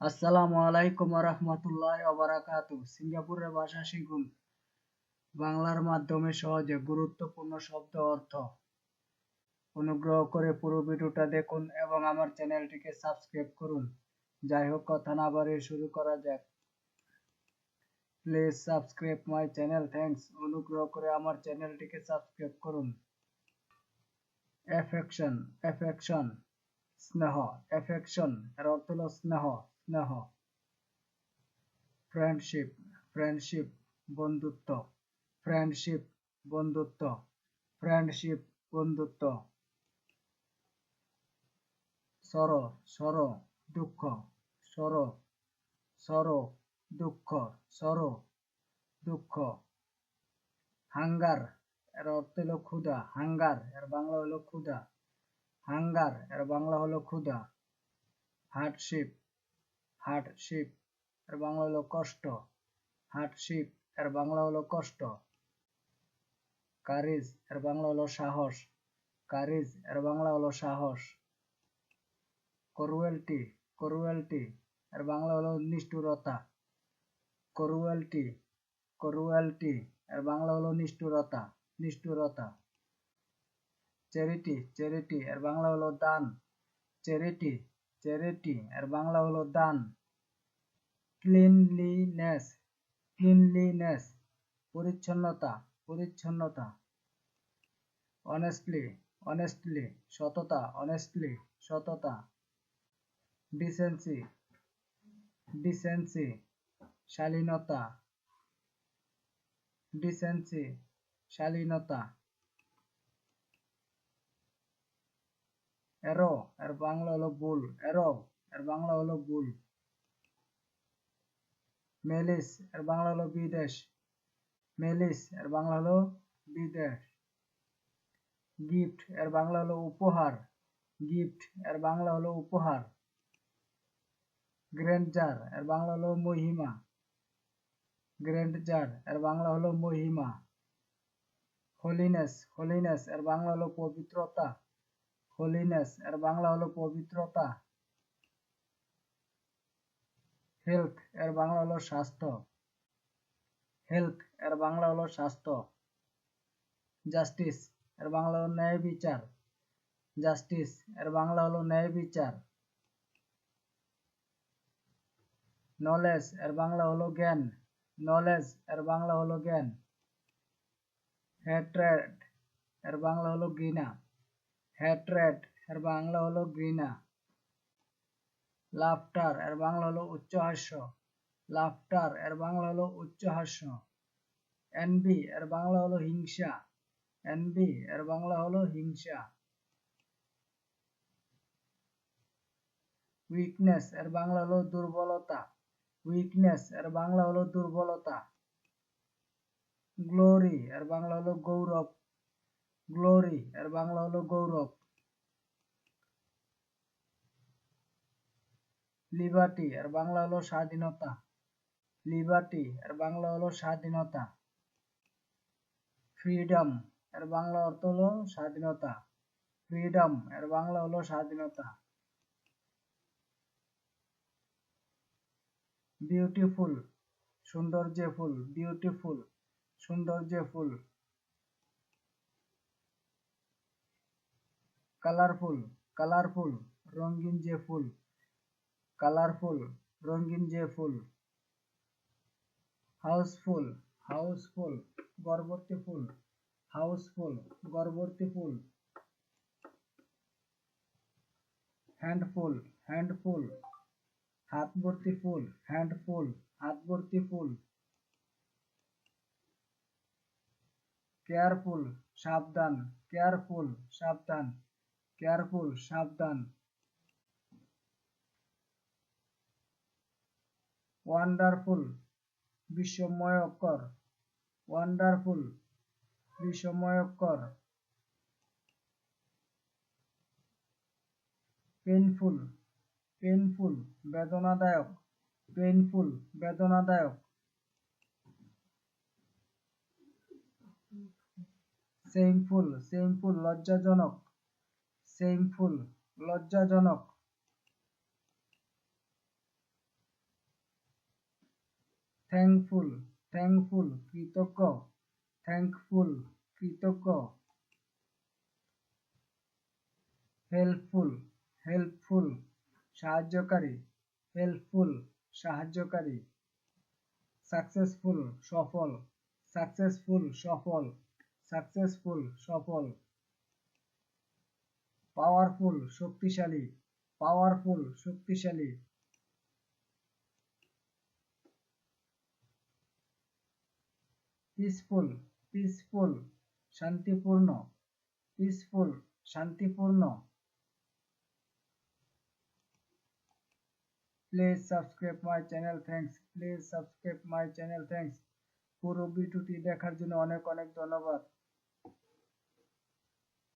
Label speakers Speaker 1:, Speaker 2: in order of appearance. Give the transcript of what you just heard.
Speaker 1: আসসালামু আলাইকুম রহমতুল্লাহ সিঙ্গাপুরের ভাষা শিখুন। বাংলার মাধ্যমে সহজে গুরুত্বপূর্ণ শব্দ অর্থ অনুগ্রহ করে পুরো ভিডিওটা দেখুন এবং আমার চ্যানেলটিকে সাবস্ক্রাইব করুন। যাই হোক, কথা না বাড়িয়ে শুরু করা যাক। Please subscribe my channel, thanks. অনুগ্রহ করে আমার চ্যানেলটিকে সাবস্ক্রাইব করুন। অ্যাফেকশন অ্যাফেকশন স্নেহ অ্যাফেকশন এর অর্থ হলো স্নেহ। স্নেহ ফ্রেন্ডশিপ ফ্রেন্ডশিপ বন্ধুত্ব ফ্রেন্ডশিপ বন্ধুত্ব ফ্রেন্ডশিপ বন্ধুত্ব সর সর দুঃখ সর সর দুঃখ সর দুঃখ, হাঙ্গার, এর অর্থ হলো ক্ষুধা, হাঙ্গার, এর বাংলা হলো ক্ষুধা, হাঙ্গার, এর বাংলা হলো ক্ষুধা হার্ডশিপ হার্ডশিপ এর বাংলা হলো কষ্ট। হার্ডশিপ এর বাংলা হলো কষ্ট। কারিজ, এর বাংলা হলো সাহস। কারিজ, এর বাংলা হলো সাহস। করুয়েলটি করুয়েলটি, এর বাংলা হলো নিষ্ঠুরতা। করুয়েলটি করুয়েলটি, এর বাংলা হলো নিষ্ঠুরতা নিষ্ঠুরতা। চ্যারিটি চ্যারিটি এর বাংলা হলো দান। চ্যারিটি চ্যারিটি এর বাংলা হলো দান। ক্লিনলিনেস ক্লিনলিনেস পরিচ্ছন্নতা পরিচ্ছন্নতা। অনেস্টলি অনেস্টলি সততা অনেস্টলি সততা। ডিসেন্সি ডিসেন্সি শালীনতা। ডিসেন্সি শালীনতা। এরো এর বাংলা হলো বুল এরো এর বাংলা হলো বুল মেলিস এর বাংলা হলো বিদেশ। মেলিস এর বাংলা হলো বিদেশ। গিফট এর বাংলা হলো উপহার। গিফট এর বাংলা হলো উপহার। গ্র্যান্ডজার এর বাংলা হলো মহিমা। গ্র্যান্ডজার এর বাংলা হলো মহিমা। হোলিনেস হোলিনেস এর বাংলা হলো পবিত্রতা। হোলিনেস এর বাংলা হলো পবিত্রতা। হেলথ, এর বাংলা হলো স্বাস্থ্য। হেলথ, এর বাংলা হলো স্বাস্থ্য। জাস্টিস, এর বাংলা হলো ন্যায় বিচার। জাস্টিস, এর বাংলা হলো ন্যায় বিচার। নলেজ, এর বাংলা হলো জ্ঞান। নলেজ, এর বাংলা হলো জ্ঞান। হ্যাট্রেড, এর বাংলা হলো ঘৃণা। হ্যাট্রেড, এর বাংলা হলো ঘৃণা। লাফটার, এর বাংলা হলো উচ্চ হাস্য। লাফটার, এর বাংলা হলো উচ্চ হাস্য। এনবি এর বাংলা হলো হিংসা। এনবি এর বাংলা হলো হিংসা। উইকনেস, এর বাংলা হলো দুর্বলতা। উইকনেস, এর বাংলা হলো দুর্বলতা। গ্লোরি, এর বাংলা হলো গৌরব। গ্লোরি, এর বাংলা হলো গৌরব। লিবার্টি, এর বাংলা হলো স্বাধীনতা। লিবার্টি, এর বাংলা হলো স্বাধীনতা। ফ্রিডম, এর বাংলা অর্থ হলো স্বাধীনতা। ফ্রিডম, এর বাংলা হলো স্বাধীনতা। বিউটিফুল, সৌন্দর্যে ফুল, বিউটিফুল, সৌন্দর্যে ফুল। কালারফুল কালারফুল, রঙিন যে ফুল। কালারফুল, রঙিন যে ফুল, হাউসফুল হাউসফুল, গর্ভবতী ফুল, হাউসফুল, গর্ভবতী ফুল, হ্যান্ডফুল হ্যান্ডফুল হাত ভর্তি ফুল, হ্যান্ডফুল হাত ভর্তি ফুল, কেয়ারফুল, সাবধান কেয়ারফুল সাবধান কেয়ারফুল, সাবধান ওয়ান্ডারফুল বিস্ময়কর। ওয়ান্ডারফুল বিস্ময়কর। পেনফুল পেনফুল বেদনাদায়ক। পেনফুল বেদনাদায়ক। সেইমফুল সেইমফুল লজ্জাজনক। সেইমফুল লজ্জাজনক। থ্যাঙ্কফুল থ্যাঙ্কফুল কৃতজ্ঞ থ্যাঙ্কফুল কৃতজ্ঞ হেল্পফুল হেল্পফুল সাহায্যকারী হেল্পফুল সাহায্যকারী সাকসেসফুল সফল সাকসেসফুল সফল সাকসেসফুল সফল পাওয়ারফুল শক্তিশালী পাওয়ারফুল শক্তিশালী পিসফুল পিসফুল শান্তিপূর্ণ পিসফুল শান্তিপূর্ণ। Please subscribe my channel thanks please subscribe my channel thanks পুরো ভিডিওটি দেখার জন্য অনেক অনেক ধন্যবাদ।